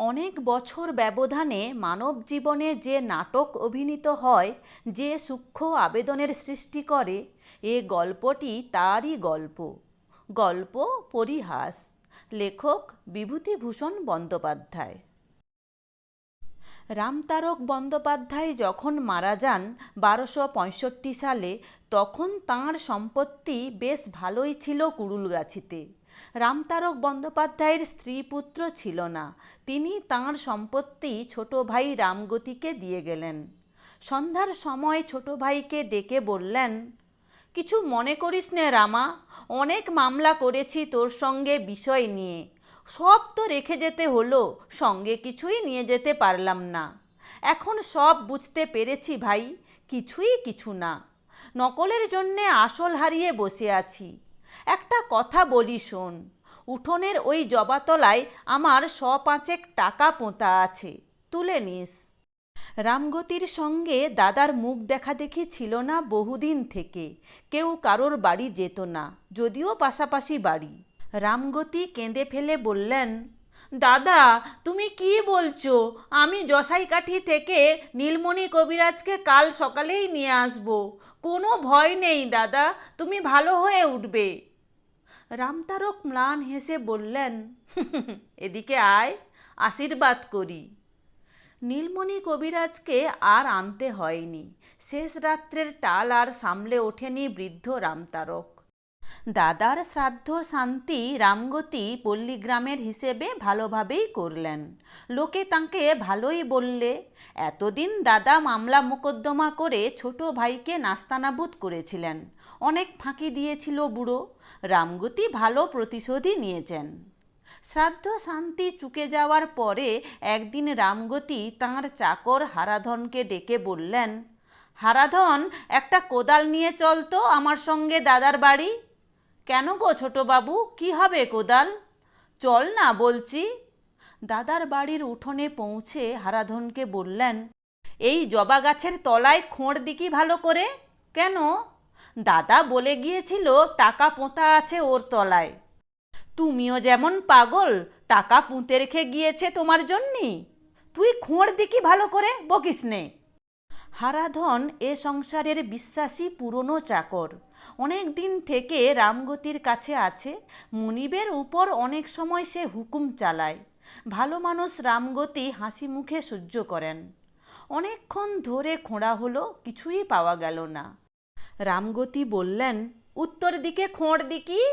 অনেক বছর ব্যবধানে মানব জীবনে যে নাটক অভিনীত হয়, যে সূক্ষ্ম আবেদনের সৃষ্টি করে, এ গল্পটি তারই গল্প। গল্প পরিহাস। লেখক বিভূতিভূষণ বন্দ্যোপাধ্যায়। রামতারক বন্দ্যোপাধ্যায় যখন মারা যান বারোশো সালে, তখন তাঁর সম্পত্তি বেশ ভালোই ছিল কুড়ুলগাছিতে। রামতারক বন্দ্যোপাধ্যায়ের স্ত্রী পুত্র ছিল না। তিনি তাঁর সম্পত্তি ছোট ভাই রামগতিকে দিয়ে গেলেন। সন্ধ্যার সময় ছোট ভাইকে ডেকে বললেন, কিছু মনে করিস নে রামা, অনেক মামলা করেছি তোর সঙ্গে বিষয় নিয়ে। সব তো রেখে যেতে হলো, সঙ্গে কিছুই নিয়ে যেতে পারলাম না। এখন সব বুঝতে পেরেছি ভাই, কিছুই কিছু না। নকলের জন্যে আসল হারিয়ে বসে আছি। একটা কথা বলি শোন, উঠোনের ওই জবাতলায় আমার শ পাঁচেক টাকা পোঁতা আছে, তুলে নিস। রামগতির সঙ্গে দাদার মুখ দেখা দেখি ছিল না বহুদিন থেকে, কেউ কারোর বাড়ি যেত না, যদিও পাশাপাশি বাড়ি। রামগতি কেঁদে ফেলে বললেন, দাদা, তুমি কি বলছো? আমি জসাইকাঠি থেকে নীলমণি কবিরাজকে কাল সকালেই নিয়ে আসব। কোনো ভয় নেই, দাদা। তুমি ভালো হয়ে উঠবে। রামতারক ম্লান হেসে বললেন এদিকে আয়, আশীর্বাদ করি। নীলমণি কবিরাজকে আর আনতে হয়নি। শেষ রাত্রের টাল আর সামলে ওঠেনি বৃদ্ধ রামতারক। দাদার শ্রাদ্ধ শান্তি রামগতি পল্লীগ্রামের হিসেবে ভালোভাবেই করলেন। লোকে তাঁকে ভালোই বললে। এতদিন দাদা মামলা মোকদ্দমা করে ছোট ভাইকে নাস্তানাবুদ করেছিলেন। অনেক ফাঁকি দিয়েছিল বুড়ো। রামগতি ভালো প্রতিশোধই নিয়েছেন। শ্রাদ্ধ শান্তি চুকে যাওয়ার পরে একদিন রামগতি তাঁর চাকর হারাধনকে ডেকে বললেন, হারাধন, একটা কোদাল নিয়ে চল তো আমার সঙ্গে দাদার বাড়ি। কেন গো ছোটবাবু? কি হবে কোদাল? চল না বলছি। দাদার বাড়ির উঠোনে পৌঁছে হারাধনকে বললেন, এই জবা গাছের তলায় খোঁড় দিকি ভালো করে? কেন? দাদা বলে গিয়েছিল টাকা পোঁতা আছে ওর তলায়। তুমিও যেমন পাগল, টাকা পুঁতে রেখে গিয়েছে তোমার জন্যে। তুই খোঁড় দিকি ভালো করে, বকিস নে। হারাধন এ সংসারের বিশ্বাসী পুরনো চাকর। অনেক দিন থেকে রামগতির কাছে আছে, মুনিবের উপর অনেক সময় সে হুকুম চালায়। ভালো মানুষ রামগতি হাসি মুখে সহ্য করেন। অনেকক্ষণ ধরে খোঁড়া হলো, কিছুই পাওয়া গেল না। রামগতি বললেন, উত্তর দিকে খোঁড় দিকি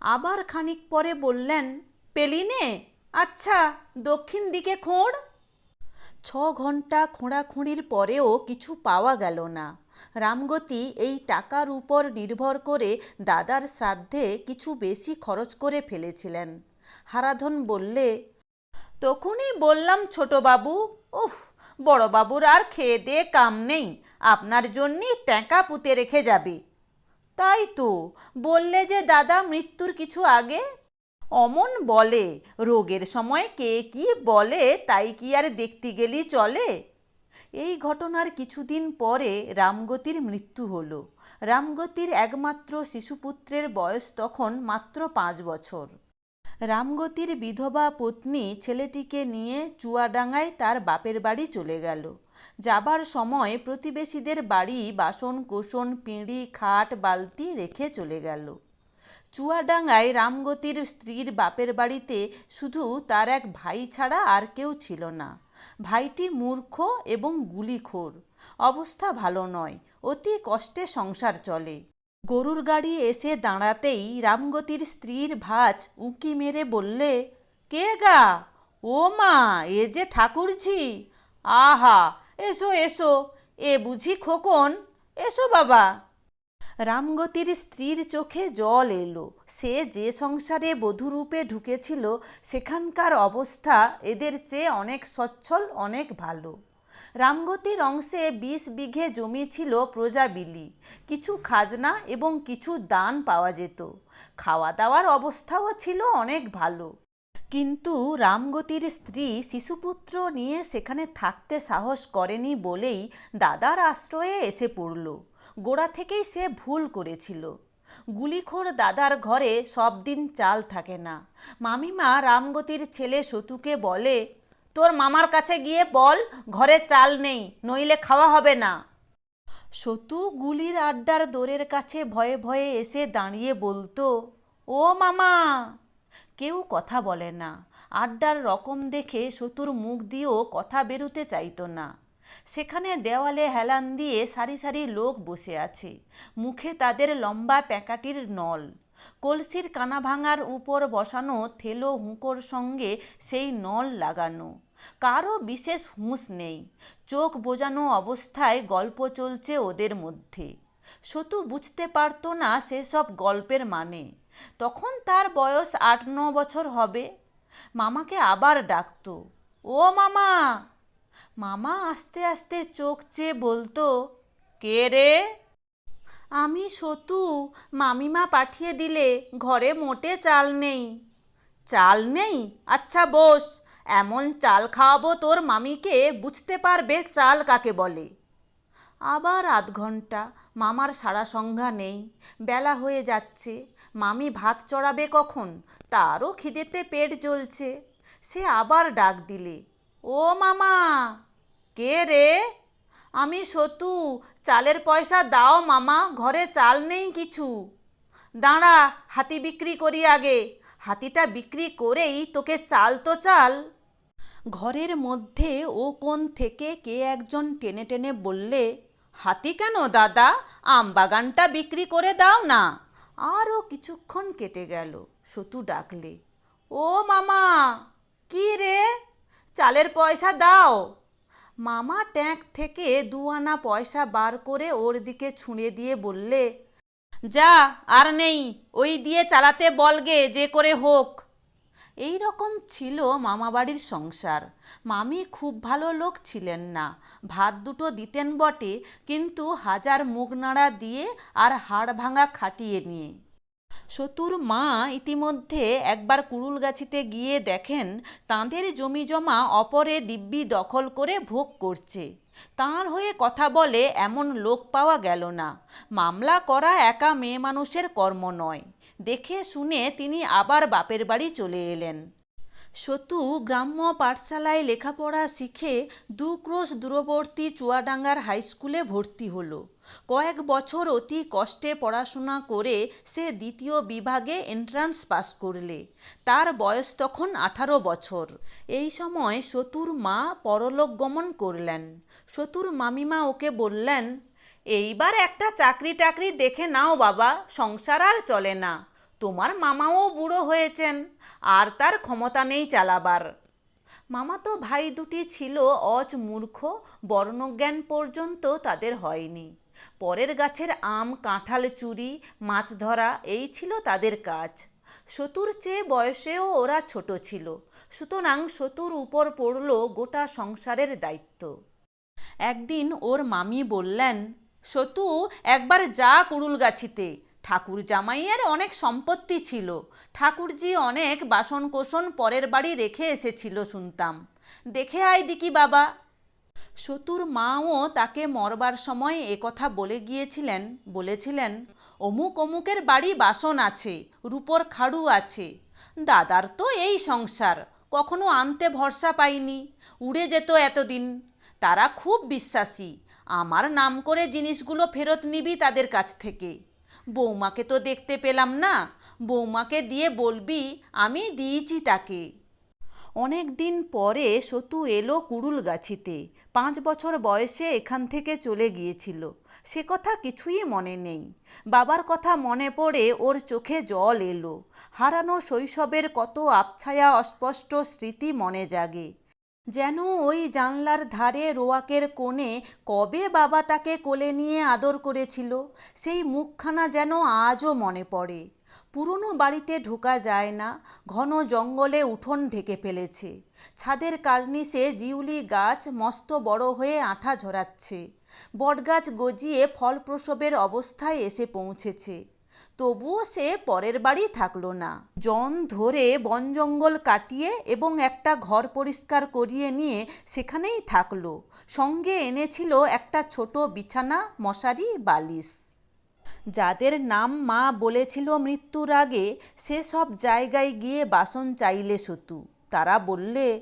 আবার খানিক পরে বললেন, পেলিনে? আচ্ছা দক্ষিণ দিকে খোঁড়? ছ ঘণ্টা খোঁড়াখুঁড়ির পরেও কিছু পাওয়া গেল না। রামগতি এই টাকার উপর নির্ভর করে দাদার শ্রাদ্ধে কিছু বেশি খরচ করে ফেলেছিলেন। হারাধন বললে, তখনই বললাম ছোটবাবু, উফ, বড়বাবুর আর খেয়ে দিয়ে কাম নেই, আপনার জন্যই ট্যাঁকা পুঁতে রেখে যাবে। তাই তো, বললে যে দাদা মৃত্যুর কিছু আগে? অমন বলে, রোগের সময় কে কি বলে তাই কি আর দেখতে গেলি চলে? এই ঘটনার কিছুদিন পরে রামগতির মৃত্যু হল। রামগতির একমাত্র শিশুপুত্রের বয়স তখন মাত্র পাঁচ বছর। রামগতির বিধবা পত্নী ছেলেটিকে নিয়ে চুয়াডাঙ্গায় তার বাপের বাড়ি চলে গেল। যাবার সময় প্রতিবেশীদের বাড়ি বাসন কোসন পিঁড়ি, খাট, বালতি রেখে চলে গেল। চুয়াডাঙ্গায় রামগতির স্ত্রীর বাপের বাড়িতে শুধু তার এক ভাই ছাড়া আর কেউ ছিল না। ভাইটি মূর্খ এবং গুলিখোর। অবস্থা ভালো নয়, অতি কষ্টে সংসার চলে। গরুর গাড়ি এসে দাঁড়াতেই রামগতির স্ত্রীর ভাজ উঁকি মেরে বললে, কে গা? ও মা, এ যে ঠাকুরঝি। আহা, এসো এসো, এ বুঝি খোকন, এসো বাবা। রামগতির স্ত্রীর চোখে জল এলো। সে যে সংসারে বধূরূপে ঢুকেছিল, সেখানকার অবস্থা এদের চেয়ে অনেক সচ্ছল, অনেক ভালো। রামগতির অংশে বিশ বিঘে জমি ছিল প্রজাবিলি। কিছু খাজনা এবং কিছু দান পাওয়া যেত। খাওয়া দাওয়ার অবস্থাও ছিল অনেক ভালো। কিন্তু রামগতির স্ত্রী শিশুপুত্র নিয়ে সেখানে থাকতে সাহস করেনি বলেই দাদার আশ্রয়ে এসে পড়ল। গোড়া থেকেই সে ভুল করেছিল। গুলিখোর দাদার ঘরে সব দিন চাল থাকে না। মামিমা রামগতির ছেলে সতুকে বলে, তোর মামার কাছে গিয়ে বল, ঘরে চাল নেই, নইলে খাওয়া হবে না। সতু গুলির আড্ডার দোরের কাছে ভয়ে ভয়ে এসে দাঁড়িয়ে বলতো, ও মামা! কেউ কথা বলে না। আড্ডার রকম দেখে সতুর মুখ দিয়েও কথা বেরোতে চাইতো না। সেখানে দেওয়ালে হেলান দিয়ে সারি সারি লোক বসে আছে। মুখে তাদের লম্বা প্যাকাটির নল। কলসির কানা ভাঙার উপর বসানো থেলো হুঁকোর সঙ্গে সেই নল লাগানো। কারও বিশেষ হুঁশ নেই। চোখ বোজানো অবস্থায় গল্প চলছে ওদের মধ্যে। সতু বুঝতে পারতো না সেসব গল্পের মানে। তখন তার বয়স আট ন বছর হবে। মামাকে আবার ডাকতো, ও মামা! মামা আস্তে আস্তে চোখ চেয়ে বলতো, কে রে? আমি সতু। মামিমা পাঠিয়ে দিলে ঘরে মোটে চাল নেই। চাল নেই? আচ্ছা বস, এমন চাল খাওয়াবো তোর মামিকে বুঝতে পারবে চাল কাকে বলে। আবার আধ ঘণ্টা মামার সারা সংজ্ঞা নেই। বেলা হয়ে যাচ্ছে। মামি ভাত চড়াবে কখন? তারও খিদেতে পেট জ্বলছে। সে আবার ডাক দিলে, ও মামা কে রে? আমি সতু, চালের পয়সা দাও মামা, ঘরে চাল নেই কিছু। দাঁড়া, হাতি বিক্রি করি আগে। হাতিটা বিক্রি করেই তোকে চাল তো চাল। ঘরের মধ্যে ও কোণ থেকে কে একজন টেনে টেনে বললে, হাতি কেন দাদা? আম বাগানটা বিক্রি করে দাও না। আরও কিছুক্ষণ কেটে গেল, সতু ডাকলে, ও মামা, কি রে? চালের পয়সা দাও। মামা ট্যাঙ্ক থেকে দু আনা পয়সা বার করে ওর দিকে ছুঁড়ে দিয়ে বললে, যা, আর নেই, ওই দিয়ে চালাতে বলগে যে করে হোক। এই রকম ছিল মামাবাড়ির সংসার। মামি খুব ভালো লোক ছিলেন না। ভাত দুটো দিতেন বটে, কিন্তু হাজার মুখ নাড়া দিয়ে আর হাড় ভাঙা খাটিয়ে নিয়ে। সতুর মা ইতিমধ্যে একবার কুড়ুলগাছিতে গিয়ে দেখেন, তাঁদের জমি জমা অপরে দিব্যি দখল করে ভোগ করছে। তার হয়ে কথা বলে এমন লোক পাওয়া গেল না। মামলা করা একা মেয়ে মানুষের কর্ম নয়। দেখে শুনে তিনি আবার বাপের বাড়ি চলে এলেন। সতু গ্রাম্য পাঠশালায় লেখাপড়া শিখে দু ক্রোশ দূরবর্তী চুয়াডাঙ্গার হাই স্কুলে ভর্তি হলো। কয়েক বছর অতি কষ্টে পড়াশোনা করে সে দ্বিতীয় বিভাগে এন্ট্রান্স পাস করলে। তার বয়স তখন আঠারো বছর। এই সময় সতুর মা পরলোক গমন করলেন। সতুর মামিমা ওকে বললেন, এইবার একটা চাকরি টাকরি দেখে নাও বাবা, সংসার আর চলে না। তোমার মামাও বুড়ো হয়েছেন, আর তার ক্ষমতা নেই চালাবার। মামা তো ভাই দুটি ছিল অজ মূর্খ, বর্ণজ্ঞান পর্যন্ত তাদের হয়নি। পরের গাছের আম, কাঁঠাল চুরি, মাছ ধরা, এই ছিল তাদের কাজ। সতুর চেয়ে বয়সেও ওরা ছোট ছিল, সুতরাং সতুর উপর পড়ল গোটা সংসারের দায়িত্ব। একদিন ওর মামি বললেন সতু একবার যা কুড়ুলগাছিতে ঠাকুর জামাইয়ের অনেক সম্পত্তি ছিল। ঠাকুরজি অনেক বাসন কোসন পরের বাড়ি রেখে এসেছিল শুনতাম। দেখে আয় দিকি বাবা। সতুর মাও তাকে মরবার সময় একথা বলে গিয়েছিলেন, বলেছিলেন, অমুক অমুকের বাড়ি বাসন আছে, রূপর খাড়ু আছে। দাদার তো এই সংসার, কখনো আনতে ভরসা পাইনি, উড়ে যেত এতদিন। তারা খুব বিশ্বাসী, আমার নাম করে জিনিসগুলো ফেরত নিবি তাদের কাছ থেকে। বৌমাকে তো দেখতে পেলাম না। বৌমাকে দিয়ে বলবি, আমি দিয়েছি তাকে। অনেক দিন পরে সতু এলো কুড়ুল গাছিতে। পাঁচ বছর বয়সে এখান থেকে চলে গিয়েছিল। সে কথা কিছুই মনে নেই। বাবার কথা মনে পড়ে ওর চোখে জল এলো। হারানো শৈশবের কত আবছায়া অস্পষ্ট স্মৃতি মনে জাগে। যেন ওই জানলার ধারে রোয়াকের কোণে কবে বাবা তাকে কোলে নিয়ে আদর করেছিল, সেই মুখখানা যেন আজও মনে পড়ে। পুরনো বাড়িতে ঢোকা যায় না, ঘন জঙ্গলে উঠোন ঢেকে ফেলেছে। ছাদের কার্নিসে জিউলি গাছ মস্ত বড় হয়ে আঠা ঝরাচ্ছে। বটগাছ গজিয়ে ফল প্রসবের অবস্থায় এসে পৌঁছেছে। তবুও সে পরের বাড়ি থাকল না। জন ধরে বন জঙ্গল কাটিয়ে এবং একটা ঘর পরিষ্কার করিয়ে নিয়ে সেখানেই থাকল। সঙ্গে এনেছিল একটা ছোট বিছানা, মশারি, বালিশ। যাদের নাম মা বলেছিল মৃত্যুর আগে, সে সব জায়গায় গিয়ে বাসন চাইলে সতু। তারা বললে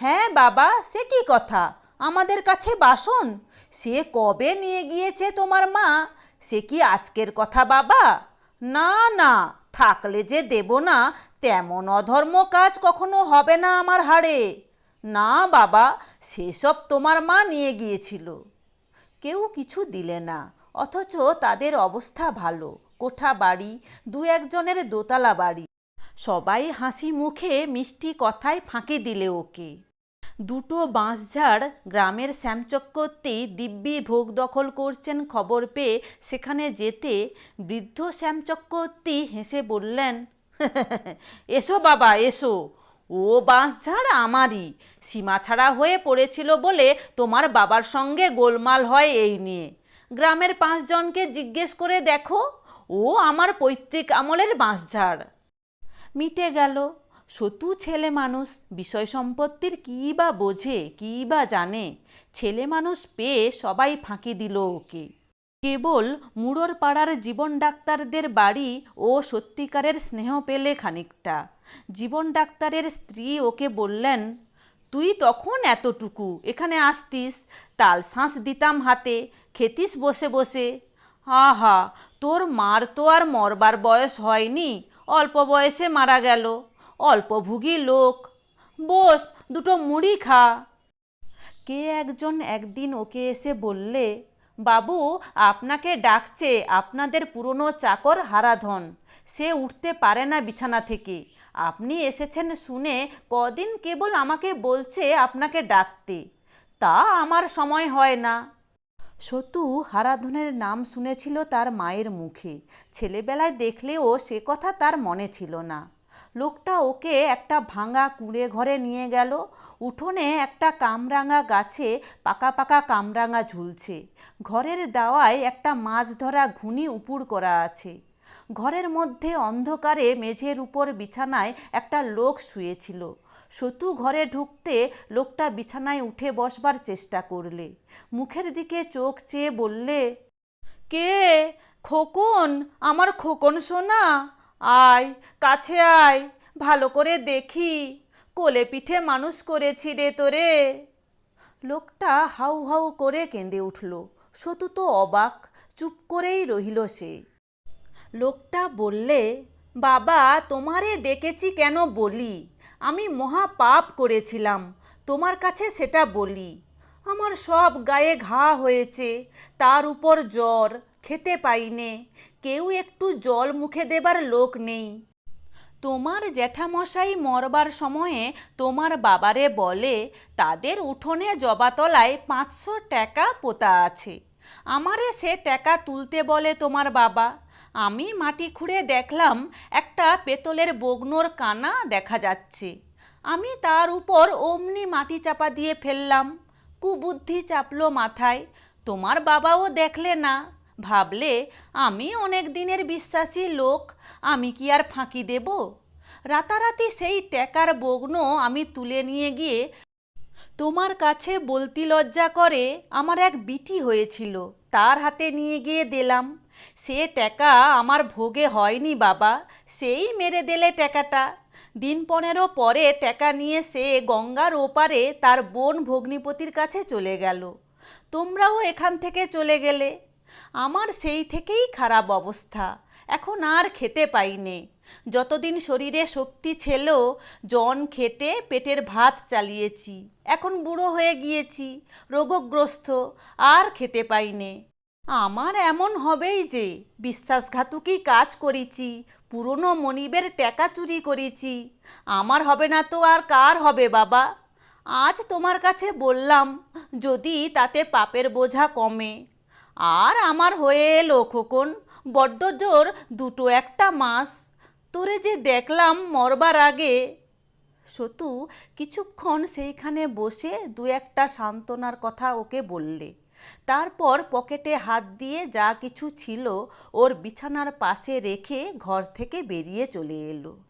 হ্যাঁ বাবা, সে কি কথা? আমাদের কাছে বাসন? সে কবে নিয়ে গিয়েছে তোমার মা? সে কি আজকের কথা বাবা? না না, থাকলে যে দেব না, তেমন অধর্ম কাজ কখনো হবে না আমার হাড়ে। না, বাবা, সেসব তোমার মা নিয়ে গিয়েছিল। কেউ কিছু দিলে না, অথচ তাদের অবস্থা ভালো, কোঠা বাড়ি, দু একজনের দোতলা বাড়ি। সবাই হাসি মুখে মিষ্টি কথায় ফাঁকি দিলে ওকে। দুটো বাঁশঝাড় গ্রামের শ্যামচক্রবর্তী দিব্যি ভোগ দখল করছেন খবর পেয়ে সেখানে যেতে বৃদ্ধ শ্যামচক্রবর্তী হেসে বললেন এসো বাবা, এসো। ও বাঁশঝাড় আমারই। সীমা ছাড়া হয়ে পড়েছিল বলে তোমার বাবার সঙ্গে গোলমাল হয় এই নিয়ে। গ্রামের পাঁচজনকে জিজ্ঞেস করে দেখো, ও আমার পৈতৃক আমলের বাঁশঝাড়। মিটে গেল। সতু ছেলে মানুষ, বিষয় সম্পত্তির কী বা বোঝে, কী বা জানে, ছেলে মানুষ পেয়ে সবাই ফাঁকি দিল ওকে। কেবল মুড়োর পাড়ার জীবন ডাক্তারদের বাড়ি ও সত্যিকারের স্নেহ পেলে খানিকটা। জীবন ডাক্তারের স্ত্রী ওকে বললেন, তুই তখন এতটুকু, এখানে আসতিস, তাল শাঁস দিতাম হাতে, খেতিস বসে বসে। আহা, তোর মার তো আর মরবার বয়স হয়নি, অল্প বয়সে মারা গেল। অল্পভুগী লোক। বস, দুটো মুড়ি খা। কে একজন একদিন ওকে এসে বললে, বাবু, আপনাকে ডাকছে আপনাদের পুরনো চাকর হারাধন। সে উঠতে পারে না বিছানা থেকে। আপনি এসেছেন শুনে কদিন কেবল আমাকে বলছে আপনাকে ডাকতে। তা আমার সময় হয় না। সতু হারাধনের নাম শুনেছিল তার মায়ের মুখে। ছেলেবেলায় দেখলেও সে কথা তার মনে ছিল না। লোকটা ওকে একটা ভাঙা কুঁড়ে ঘরে নিয়ে গেল। উঠোনে একটা কামরাঙা গাছে পাকা পাকা কামরাঙা ঝুলছে। ঘরের দাওয়ায় একটা মাছ ধরা ঘুনি উপুর করা আছে। ঘরের মধ্যে অন্ধকারে মেঝের উপর বিছানায় একটা লোক শুয়েছিল। সতু ঘরে ঢুকতে লোকটা বিছানায় উঠে বসবার চেষ্টা করলে। মুখের দিকে চোখ চেয়ে বললে, কে? খোকন? আমার খোকন সোনা? আয়, কাছে আয়, ভালো করে দেখি। কোলে পিঠে মানুষ করেছি রে তোরে। লোকটা হাউ হাউ করে কেঁদে উঠল। সতু তো অবাক, চুপ করেই রহিল সে। লোকটা বললে, বাবা, তোমারে ডেকেছি কেন বলি? আমি মহা পাপ করেছিলাম, তোমার কাছে সেটা বলি। আমার সব গায়ে ঘা হয়েছে, তার উপর জ্বর খেতে পাইনে, কেউ একটু জল মুখে দেবার লোক নেই। তোমার জ্যাঠামশাই মরবার সময়ে তোমার বাবারে বলে, তাদের উঠোনে জবাতলায় পাঁচশো টাকা পোতা আছে। আমারে সে টাকা তুলতে বলে তোমার বাবা। আমি মাটি খুঁড়ে দেখলাম একটা পেতলের বগ্নোর কানা দেখা যাচ্ছে। আমি তার উপর অমনি মাটি চাপা দিয়ে ফেললাম। কুবুদ্ধি চাপলো মাথায়। তোমার বাবাও দেখলে না। ভাবলে, আমি অনেক দিনের বিশ্বাসী লোক, আমি কি আর ফাঁকি দেব? রাতারাতি সেই ট্যাকার বগ্ন আমি তুলে নিয়ে গিয়ে তোমার কাছে বলতি লজ্জা করে আমার এক বিটি হয়েছিল, তার হাতে নিয়ে গিয়ে দিলাম। সে টাকা আমার ভোগে হয়নি বাবা, সেই মেরে দিলে টাকাটা দিন পনেরো পরে টাকা নিয়ে সে গঙ্গার ওপারে তার বোন ভগ্নিপতির কাছে চলে গেল। তোমরাও এখান থেকে চলে গেলে। আমার সেই থেকেই খারাপ অবস্থা। এখন আর খেতে পাইনে। যতদিন শরীরে শক্তি ছিল, জন খেটে পেটের ভাত চালিয়েছি। এখন বুড়ো হয়ে গিয়েছি, রোগগ্রস্ত, আর খেতে পাইনে। আমার এমন হবেই যে, বিশ্বাসঘাতকই কাজ করেছি, পুরনো মনিবের টাকা চুরি করেছি। আমার হবে না তো আর কার হবে বাবা? আজ তোমার কাছে বললাম, যদি তাতে পাপের বোঝা কমে। আর আমার হয়ে এলো খোকন, বড্ড জোর, দুটো একটা মাস। তোরে যে দেখলাম মরবার আগে। সতু কিছুক্ষণ সেইখানে বসে দু একটা সান্ত্বনার কথা ওকে বললে। তারপর পকেটে হাত দিয়ে যা কিছু ছিল ওর বিছানার পাশে রেখে ঘর থেকে বেরিয়ে চলে এলো।